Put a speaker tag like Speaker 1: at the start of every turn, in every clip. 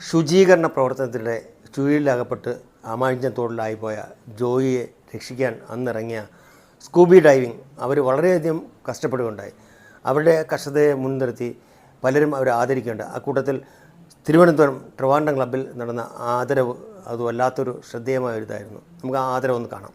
Speaker 1: ശുചീകരണ പ്രവർത്തനത്തിന്റെ ചുഴിയിലകപ്പെട്ട് അമാഞ്ഞ തോടിലായിപ്പോയ ജോയിയെ രക്ഷിക്കാൻ അന്നിറങ്ങിയ സ്കൂബി ഡൈവിംഗ് അവർ വളരെയധികം കഷ്ടപ്പെടുകയുണ്ടായി. അവരുടെ കഷ്ടതയെ മുൻനിർത്തി പലരും അവരെ ആദരിക്കുകയുണ്ട് അക്കൂട്ടത്തിൽ തിരുവനന്തപുരം ട്രിവാൻഡം ക്ലബ്ബിൽ നടന്ന ആദരവ് അത് വല്ലാത്തൊരു ശ്രദ്ധേയമായ ഒരു ഇതായിരുന്നു നമുക്ക് ആ ആദരവ് ഒന്ന് കാണാം.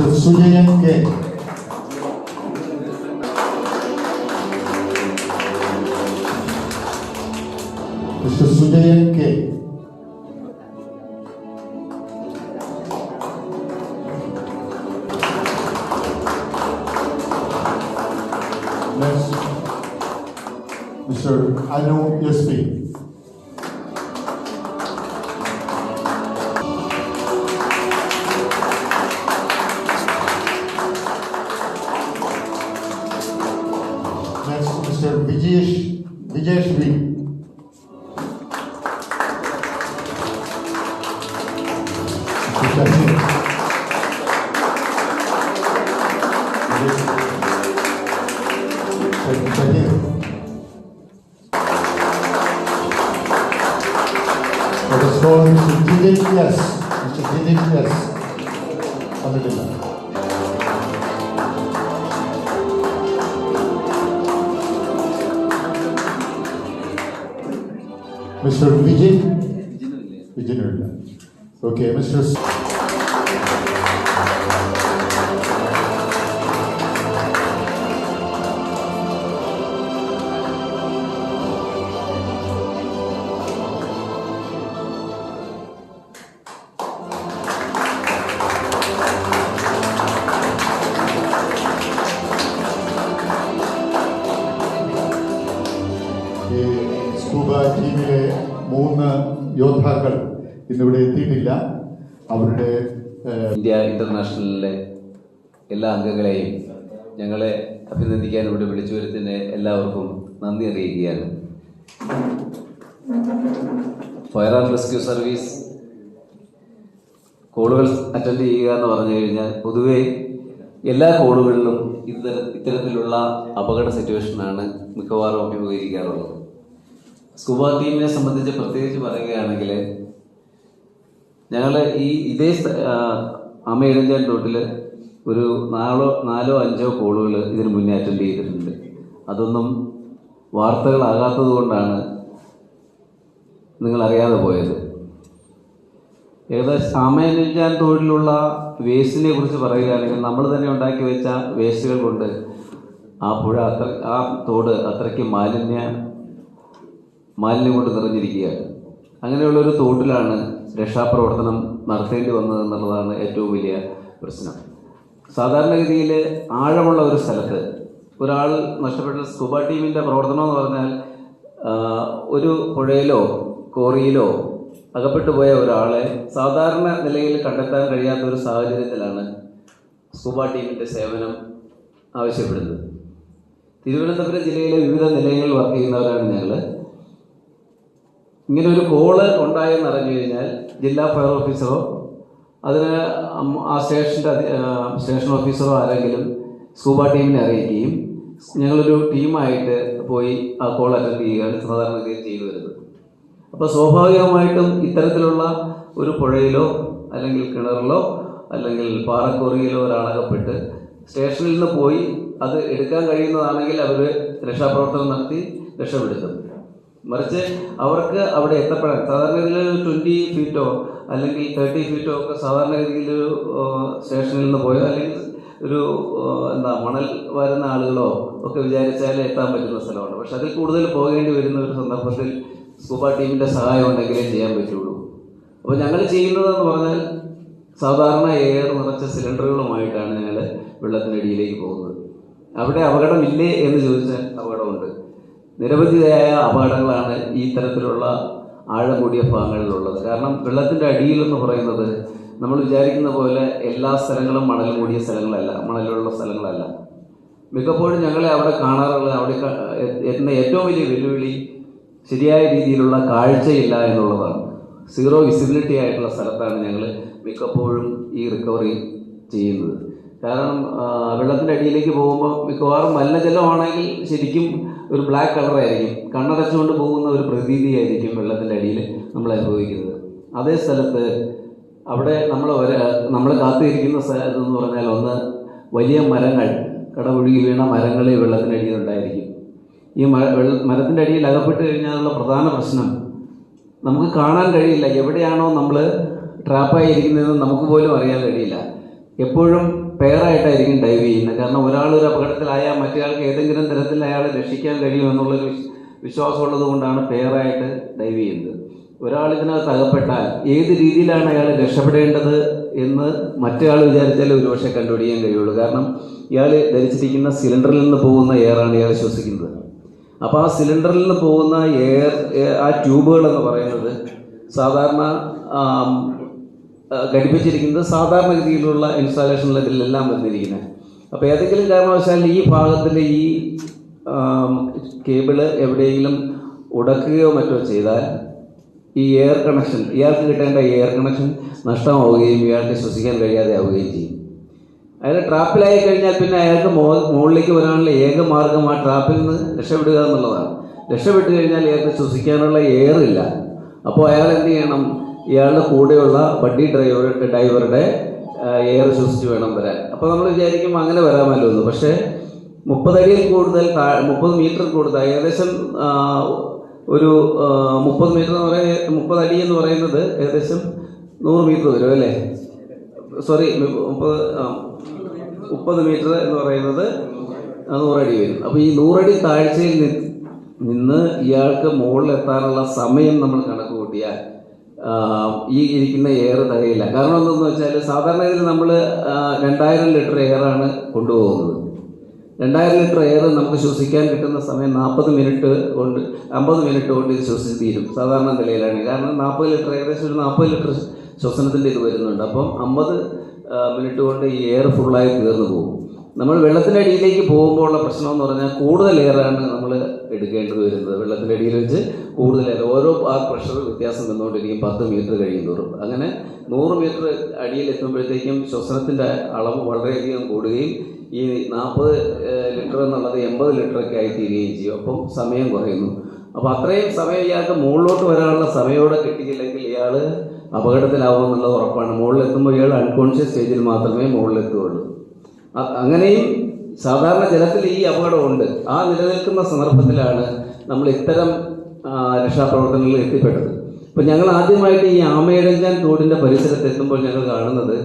Speaker 2: 미스터 소재현께 미스터 소재현께 Mr. Anu Yasmin. Mr. Vijesh, Vijesh Lee. Mr. Didik, yes. Mr. Didik, yes. Hallelujah. Mister Vijin വിജിനുണ്ട് okay mister scuba ടീമിലെ മൂന്ന് യോദ്ധാക്കൾ ഇന്നിവിടെ എത്തിയിട്ടില്ല. അവരുടെ
Speaker 3: ഇന്ത്യ ഇന്റർനാഷണലിലെ എല്ലാ അംഗങ്ങളെയും ഞങ്ങളെ അഭിനന്ദിക്കാൻ ഇവിടെ വിളിച്ചു വരുത്തിന് എല്ലാവർക്കും നന്ദി അറിയിക്കുകയാണ്. ഫയർ ആൻഡ് റെസ്ക്യൂ സർവീസ് കോളുകൾ അറ്റൻഡ് ചെയ്യുക എന്ന് പറഞ്ഞു കഴിഞ്ഞാൽ പൊതുവെ എല്ലാ കോളുകളിലും ഇത്തര ഇത്തരത്തിലുള്ള അപകട സിറ്റുവേഷനാണ് മിക്കവാറും അഭിമുഖീകരിക്കാറുള്ളത്. സ്കൂബ ടീമിനെ സംബന്ധിച്ച് പ്രത്യേകിച്ച് പറയുകയാണെങ്കിൽ ഞങ്ങൾ ഈ ഇതേ അമ്മ തോട്ടിൽ ഒരു നാലോ നാലോ അഞ്ചോ കോളുകൾ ഇതിന് മുന്നേ അറ്റൻഡ് ചെയ്തിട്ടുണ്ട്. അതൊന്നും വാർത്തകളാകാത്തത് കൊണ്ടാണ് നിങ്ങൾ അറിയാതെ പോയത്. ഏകദേശം അമ്മയിടഞ്ചാൻ തൊഴിലുള്ള വേസ്റ്റിനെ കുറിച്ച് പറയുകയാണെങ്കിൽ നമ്മൾ തന്നെ ഉണ്ടാക്കി വെച്ച വേസ്റ്റുകൾ കൊണ്ട് ആ പുഴ അത്ര ആ തോട് അത്രയ്ക്ക് മാലിന്യ മാലിന്യം കൊണ്ട് നിറഞ്ഞിരിക്കുകയാണ് അങ്ങനെയുള്ള ഒരു തോട്ടിലാണ് രക്ഷാപ്രവർത്തനം നടത്തേണ്ടി വന്നത് എന്നുള്ളതാണ് ഏറ്റവും വലിയ പ്രശ്നം. സാധാരണഗതിയിൽ ആഴമുള്ള ഒരു സ്ഥലത്ത് ഒരാൾ നഷ്ടപ്പെട്ട സ്കൂബ ടീമിന്റെ പ്രവർത്തനം എന്ന് പറഞ്ഞാൽ ഒരു പുഴയിലോ കോറിയിലോ അകപ്പെട്ടു പോയ ഒരാളെ സാധാരണ നിലയിൽ കണ്ടെത്താൻ കഴിയാത്ത ഒരു സാഹചര്യത്തിലാണ് സ്കൂബ ടീമിന്റെ സേവനം ആവശ്യപ്പെടുന്നത്. തിരുവനന്തപുരം ജില്ലയിലെ വിവിധ നിലയങ്ങളിൽ വർക്ക് ചെയ്യുന്നവരാണ് ഞങ്ങൾ ഇങ്ങനെ ഒരു കോൾ ഉണ്ടായെന്ന് അറിഞ്ഞു കഴിഞ്ഞാൽ ജില്ലാ ഫയർ ഓഫീസറോ അതിന് ആ സ്റ്റേഷന്റെ സ്റ്റേഷൻ ഓഫീസറോ ആരെങ്കിലും സ്കൂബ ടീമിനെ അറിയിക്കുകയും ഞങ്ങളൊരു ടീമായിട്ട് പോയി ആ കോൾ അറ്റൻഡ് ചെയ്യുകയാണ് സാധാരണഗതിയിൽ ചെയ്തു വരുന്നത്. അപ്പോൾ സ്വാഭാവികമായിട്ടും ഇത്തരത്തിലുള്ള ഒരു പുഴയിലോ അല്ലെങ്കിൽ കിണറിലോ അല്ലെങ്കിൽ പാറക്കോറിയിലോ ഒരാളകപ്പെട്ട് സ്റ്റേഷനിൽ നിന്ന് പോയി അത് എടുക്കാൻ കഴിയുന്നതാണെങ്കിൽ അവർ രക്ഷാപ്രവർത്തനം നടത്തി രക്ഷപ്പെടുത്തും. മറിച്ച് അവർക്ക് അവിടെ എത്തപ്പെടാൻ സാധാരണഗതിയിൽ ട്വന്റി ഫീറ്റോ അല്ലെങ്കിൽ തേർട്ടി ഫീറ്റോ ഒക്കെ സാധാരണഗതിയിൽ ഒരു സ്റ്റേഷനിൽ നിന്ന് പോയോ? അല്ലെങ്കിൽ ഒരു എന്താ മണൽ വരുന്ന ആളുകളോ ഒക്കെ വിചാരിച്ചാൽ എത്താൻ പറ്റുന്ന സ്ഥലമാണ്. പക്ഷെ അതിൽ കൂടുതൽ പോകേണ്ടി വരുന്ന ഒരു സന്ദർഭത്തിൽ സ്കൂബ ടീമിന്റെ സഹായം ഉണ്ടെങ്കിലേ ചെയ്യാൻ പറ്റുള്ളൂ. അപ്പോൾ ഞങ്ങൾ ചെയ്യുന്നതെന്ന് പറഞ്ഞാൽ സാധാരണ എയർ നിറച്ച സിലിണ്ടറുകളുമായിട്ടാണ് ഞങ്ങൾ വെള്ളത്തിനടിയിലേക്ക് പോകുന്നത്. അവിടെ അപകടമില്ലേ എന്ന് ചോദിച്ചാൽ അപകടമുണ്ട്. നിരവധിയായ അപകടങ്ങളാണ് ഈ തരത്തിലുള്ള ആഴം കൂടിയ ഭാഗങ്ങളിലുള്ളത്. കാരണം വെള്ളത്തിന്റെ അടിയിൽ എന്ന് പറയുന്നത് നമ്മൾ വിചാരിക്കുന്ന പോലെ എല്ലാ സ്ഥലങ്ങളും മണൽ മൂടിയ സ്ഥലങ്ങളല്ല മണലുള്ള സ്ഥലങ്ങളല്ല. മിക്കപ്പോഴും ഞങ്ങളെ അവിടെ കാണാറുള്ളത് അവിടെ എത്തുന്ന ഏറ്റവും വലിയ വെല്ലുവിളി ശരിയായ രീതിയിലുള്ള കാഴ്ചയില്ല എന്നുള്ളതാണ്. സീറോ വിസിബിലിറ്റി ആയിട്ടുള്ള സ്ഥലത്താണ് ഞങ്ങൾ മിക്കപ്പോഴും ഈ റിക്കവറി ചെയ്യുന്നത്. കാരണം വെള്ളത്തിന്റെ അടിയിലേക്ക് പോകുമ്പോൾ മിക്കവാറും മലിനജലമാണെങ്കിൽ ശരിക്കും ഒരു ബ്ലാക്ക് കളറായിരിക്കും കണ്ണടച്ചുകൊണ്ട് പോകുന്ന ഒരു പ്രതീതിയായിരിക്കും വെള്ളത്തിന്റെ അടിയിൽ നമ്മൾ അനുഭവിക്കുന്നത്. അതേ സ്ഥലത്ത് അവിടെ നമ്മൾ നമ്മൾ കാത്തിരിക്കുന്ന സ്ഥലത്ത് എന്ന് പറഞ്ഞാൽ ഒന്ന് വലിയ മരങ്ങൾ കടപുഴുകി വീണ മരങ്ങൾ ഈ വെള്ളത്തിനടിയിൽ ഉണ്ടായിരിക്കും. ഈ വെള്ള- മരത്തിന്റെ അടിയിൽ അകപ്പെട്ട് കഴിഞ്ഞാലുള്ള പ്രധാന പ്രശ്നം നമുക്ക് കാണാൻ കഴിയില്ല. എവിടെയാണോ നമ്മൾ ട്രാപ്പായിരിക്കുന്നതെന്ന് നമുക്ക് പോലും അറിയാൻ കഴിയില്ല. എപ്പോഴും പെയറായിട്ടായിരിക്കും ഡൈവ് ചെയ്യുന്നത്. കാരണം ഒരാൾ ഒരു അപകടത്തിലായാൽ മറ്റേയാൾക്ക് ഏതെങ്കിലും തരത്തിൽ അയാളെ രക്ഷിക്കാൻ കഴിയുമെന്നുള്ളൊരു വിശ്- വിശ്വാസമുള്ളത് കൊണ്ടാണ് പെയറായിട്ട് ഡൈവ് ചെയ്യുന്നത്. ഒരാൾ ഇതിനകത്ത് അകപ്പെട്ടാൽ ഏത് രീതിയിലാണ് അയാൾ രക്ഷപ്പെടേണ്ടത് എന്ന് മറ്റേയാൾ വിചാരിച്ചാലേ ഒരുപക്ഷെ കണ്ടുപിടിക്കാൻ കഴിയുള്ളൂ. കാരണം ഇയാൾ ധരിച്ചിരിക്കുന്ന സിലിണ്ടറിൽ നിന്ന് പോകുന്ന എയറാണ് ഇയാൾ ശ്വസിക്കുന്നത്. അപ്പോൾ ആ സിലിണ്ടറിൽ നിന്ന് പോകുന്ന എയർ ആ ട്യൂബുകൾ എന്ന് പറയുന്നത് സാധാരണ ഘടിപ്പിച്ചിരിക്കുന്നത് സാധാരണ രീതിയിലുള്ള ഇൻസ്റ്റാളേഷനിൽ ഇതിലെല്ലാം വന്നിരിക്കുന്നത്. അപ്പോൾ ഏതെങ്കിലും കാരണവശാൽ ഈ ഭാഗത്തിലെ ഈ കേബിൾ എവിടെയെങ്കിലും ഉടക്കുകയോ മറ്റോ ചെയ്താൽ ഈ എയർ കണക്ഷൻ ഇയാൾക്ക് കിട്ടേണ്ട എയർ കണക്ഷൻ നഷ്ടമാവുകയും ഇയാൾക്ക് ശ്വസിക്കാൻ കഴിയാതെ ആവുകയും ചെയ്യും. അയാൾ ട്രാപ്പിലായി കഴിഞ്ഞാൽ പിന്നെ അയാൾക്ക് മുകളിലേക്ക് വരാനുള്ള ഏക മാർഗം ആ ട്രാപ്പിൽ നിന്ന് രക്ഷപ്പെടുക എന്നുള്ളതാണ്. രക്ഷപ്പെട്ടു കഴിഞ്ഞാൽ അയാൾക്ക് ശ്വസിക്കാനുള്ള ഇല്ല. അപ്പോൾ അയാൾ എന്ത് ചെയ്യണം? ഇയാളുടെ കൂടെയുള്ള വണ്ടി ഡ്രൈവർ ഡ്രൈവറുടെ എയർ ശ്വസിച്ച് വേണം വരാൻ. അപ്പോൾ നമ്മൾ വിചാരിക്കും അങ്ങനെ വരാമല്ലോ എന്ന് പക്ഷേ മുപ്പതടിയിൽ കൂടുതൽ മുപ്പത് മീറ്റർ കൂടുതൽ ഏകദേശം ഒരു മുപ്പത് മീറ്റർ എന്ന് പറയുന്നത് മുപ്പത് അടി എന്ന് പറയുന്നത് ഏകദേശം നൂറ് മീറ്റർ വരും അല്ലേ? സോറി മുപ്പത് മുപ്പത് മീറ്റർ എന്ന് പറയുന്നത് നൂറടി വരും. അപ്പോൾ ഈ നൂറടി താഴ്ചയിൽ നിന്ന് ഇയാൾക്ക് മുകളിലെത്താനുള്ള സമയം നമ്മൾ കണക്ക് കൂട്ടിയാൽ ഈ ഇരിക്കുന്ന എയർ തികയില്ല. കാരണം എന്തെന്ന് വെച്ചാൽ സാധാരണ ഇതിൽ നമ്മൾ രണ്ടായിരം ലിറ്റർ എയറാണ് കൊണ്ടുപോകുന്നത്. രണ്ടായിരം ലിറ്റർ എയർ നമുക്ക് ശ്വസിക്കാൻ കിട്ടുന്ന സമയം നാൽപ്പത് മിനിറ്റ് കൊണ്ട് അമ്പത് മിനിറ്റ് കൊണ്ട് ഇത് ശ്വസിച്ച് തീരും സാധാരണ നിലയിലാണ്. കാരണം നാൽപ്പത് ലിറ്റർ ഏകദേശം ഒരു നാൽപ്പത് ലിറ്റർ ശ്വസനത്തിന്റെ ഇത് വരുന്നുണ്ട്. അപ്പം അമ്പത് മിനിറ്റ് കൊണ്ട് ഈ എയർ ഫുള്ളായി തീർന്നു പോകും. നമ്മൾ വെള്ളത്തിന്റെ അടിയിലേക്ക് പോകുമ്പോൾ ഉള്ള പ്രശ്നം എന്ന് പറഞ്ഞാൽ കൂടുതൽ എയറാണ് നമ്മൾ എടുക്കേണ്ടത് വരുന്നത്. വെള്ളത്തിന്റെ അടിയിൽ വെച്ച് കൂടുതലായി ഓരോ ആ പ്രഷർ വ്യത്യാസം വന്നുകൊണ്ടിരിക്കും പത്ത് മീറ്റർ കഴിയുന്നതോറും അങ്ങനെ നൂറ് മീറ്റർ അടിയിൽ എത്തുമ്പോഴത്തേക്കും ശ്വസനത്തിന്റെ അളവ് വളരെയധികം കൂടുകയും ഈ നാൽപ്പത് ലിറ്റർ എന്നുള്ളത് എൺപത് ലിറ്ററൊക്കെ ആയി തീരുകയും ചെയ്യും. അപ്പം സമയം കുറയുന്നു. അപ്പോൾ അത്രയും സമയം ഇയാൾക്ക് മുകളിലോട്ട് വരാനുള്ള സമയമോടെ കിട്ടിയില്ലെങ്കിൽ ഇയാൾ അപകടത്തിലാവും എന്നുള്ളത് ഉറപ്പാണ്. മുകളിലെത്തുമ്പോൾ ഇയാൾ അൺകോൺഷ്യസ് സ്റ്റേജിൽ മാത്രമേ മുകളിലെത്തുകയുള്ളൂ. അങ്ങനെയും സാധാരണ ജലത്തിൽ ഈ അപകടമുണ്ട്. ആ നിലനിൽക്കുന്ന സന്ദർഭത്തിലാണ് നമ്മൾ ഇത്തരം രക്ഷാപ്രവർത്തനങ്ങളിൽ എത്തിപ്പെട്ടത്. അപ്പം ഞങ്ങൾ ആദ്യമായിട്ട് ഈ ആമയിടഞ്ചാൻ തോടിന്റെ പരിസരത്ത് എത്തുമ്പോൾ ഞങ്ങൾ കാണുന്നത്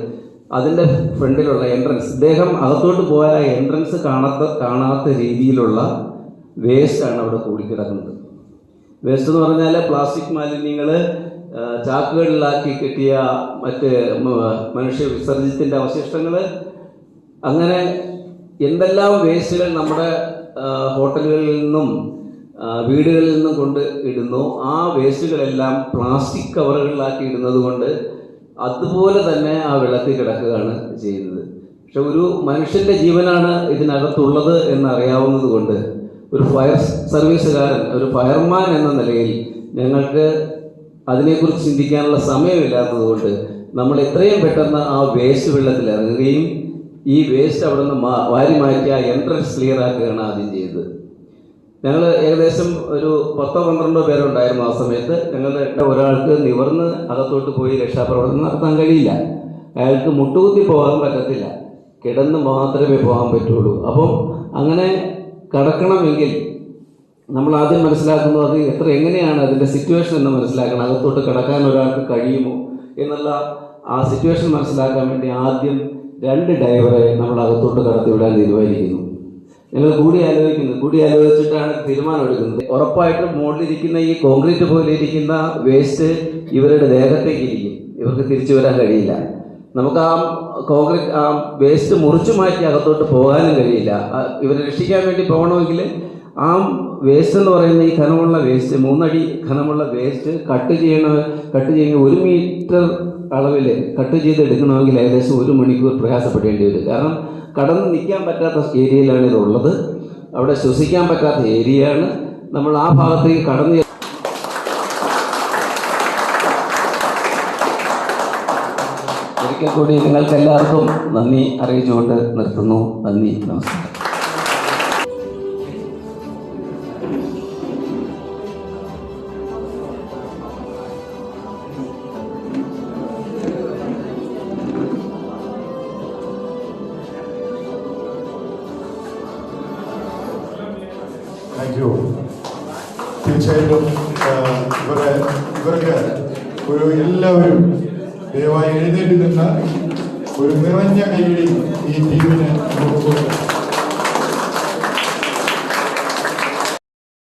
Speaker 3: അതിന്റെ ഫ്രണ്ടിലുള്ള എൻട്രൻസ് ഇദ്ദേഹം അകത്തോട്ട് പോയ എൻട്രൻസ് കാണാത്ത കാണാത്ത രീതിയിലുള്ള വേസ്റ്റാണ് അവിടെ കൂടിക്കിടക്കുന്നത്. വേസ്റ്റ് എന്ന് പറഞ്ഞാൽ പ്ലാസ്റ്റിക് മാലിന്യങ്ങൾ ചാക്കുകളിലാക്കി കെട്ടിയ മറ്റ് മനുഷ്യ വിസർജ്യത്തിന്റെ അവശിഷ്ടങ്ങൾ അങ്ങനെ എന്തെല്ലാം വേസ്റ്റുകൾ നമ്മുടെ ഹോട്ടലുകളിൽ നിന്നും വീടുകളിൽ നിന്നും കൊണ്ട് ഇടുന്നു ആ വേസ്റ്റുകളെല്ലാം പ്ലാസ്റ്റിക് കവറുകളിലാക്കി ഇടുന്നത് കൊണ്ട് അതുപോലെ തന്നെ ആ വെള്ളത്തിൽ കിടക്കുകയാണ് ചെയ്യുന്നത്. പക്ഷെ ഒരു മനുഷ്യന്റെ ജീവനാണ് ഇതിനകത്തുള്ളത് എന്ന് അറിയാവുന്നത് കൊണ്ട് ഒരു ഫയർ സർവീസുകാരൻ ഒരു ഫയർമാൻ എന്ന നിലയിൽ ഞങ്ങൾക്ക് അതിനെക്കുറിച്ച് ചിന്തിക്കാനുള്ള സമയമില്ലാത്തത് കൊണ്ട് നമ്മൾ എത്രയും പെട്ടെന്ന് ആ വേസ്റ്റ് വെള്ളത്തിൽ ഇറങ്ങുകയും ഈ വേസ്റ്റ് അവിടെ നിന്ന് വാരി മാറ്റി എൻട്രൻസ് ക്ലിയർ ആക്കുകയാണ് ആദ്യം ചെയ്തത്. ഞങ്ങൾ ഏകദേശം ഒരു പത്തോ പന്ത്രണ്ടോ പേരുണ്ടായിരുന്നു ആ സമയത്ത്. ഞങ്ങളുടെ ഒരാൾക്ക് നിവർന്ന് അകത്തോട്ട് പോയി രക്ഷാപ്രവർത്തനം നടത്താൻ കഴിയില്ല. അയാൾക്ക് മുട്ടുകുത്തി പോകാൻ പറ്റത്തില്ല. കിടന്ന് മാത്രമേ പോകാൻ പറ്റുള്ളൂ. അപ്പം അങ്ങനെ കടക്കണമെങ്കിൽ നമ്മൾ ആദ്യം മനസ്സിലാക്കുന്നത് അത് എത്ര എങ്ങനെയാണ് അതിന്റെ സിറ്റുവേഷൻ എന്ന് മനസ്സിലാക്കണം. അകത്തോട്ട് കടക്കാൻ ഒരാൾക്ക് കഴിയുമോ എന്നുള്ള ആ സിറ്റുവേഷൻ മനസ്സിലാക്കാൻ വേണ്ടി ആദ്യം രണ്ട് ഡ്രൈവറെ നമ്മൾ അകത്തോട്ട് കടത്തിവിടാൻ തീരുമാനിക്കുന്നു. ഞങ്ങൾ കൂടി ആലോചിക്കുന്നു. കൂടി ആലോചിച്ചിട്ടാണ് തീരുമാനം എടുക്കുന്നത്. ഉറപ്പായിട്ടും മുകളിലിരിക്കുന്ന ഈ കോൺക്രീറ്റ് പോലെ ഇരിക്കുന്ന വേസ്റ്റ് ഇവരുടെ ദേഹത്തേക്ക് ഇരിക്കും ഇവർക്ക് തിരിച്ചു വരാൻ കഴിയില്ല. നമുക്ക് ആ കോൺക്രീറ്റ് ആ വേസ്റ്റ് മുറിച്ചു മാറ്റി അകത്തോട്ട് പോകാനും കഴിയില്ല. ഇവരെ രക്ഷിക്കാൻ വേണ്ടി പോകണമെങ്കിൽ ആ വേസ്റ്റ് എന്ന് പറയുന്ന ഈ ഖനമുള്ള വേസ്റ്റ് മൂന്നടി ഖനമുള്ള വേസ്റ്റ് കട്ട് ചെയ്യണ കട്ട് ചെയ്യുന്ന ഒരു മീറ്റർ അളവിൽ കട്ട് ചെയ്ത് എടുക്കണമെങ്കിൽ ഏകദേശം ഒരു മണിക്കൂർ പ്രയാസപ്പെടേണ്ടി വരും. കാരണം കടന്ന് നിൽക്കാൻ പറ്റാത്ത ഏരിയയിലാണ് ഇതുള്ളത്. അവിടെ ശ്വസിക്കാൻ പറ്റാത്ത ഏരിയയാണ്. നമ്മൾ ആ ഭാഗത്തേക്ക് കടന്ന് ഒരിക്കൽ കൂടി നിങ്ങൾക്ക് എല്ലാവർക്കും നന്ദി അറിയിച്ചുകൊണ്ട് നിർത്തുന്നു. നന്ദി. നമസ്കാരം.
Speaker 2: താങ്ക് യു തീർച്ചയായിട്ടും ഇവരെ ഇവർക്ക് ഒരു എല്ലാവരും ദയവായി എഴുന്നേറ്റ് നിന്ന് ഒരു നിറഞ്ഞ കയ്യിൽ ഈ ടീമിനെ നമുക്ക്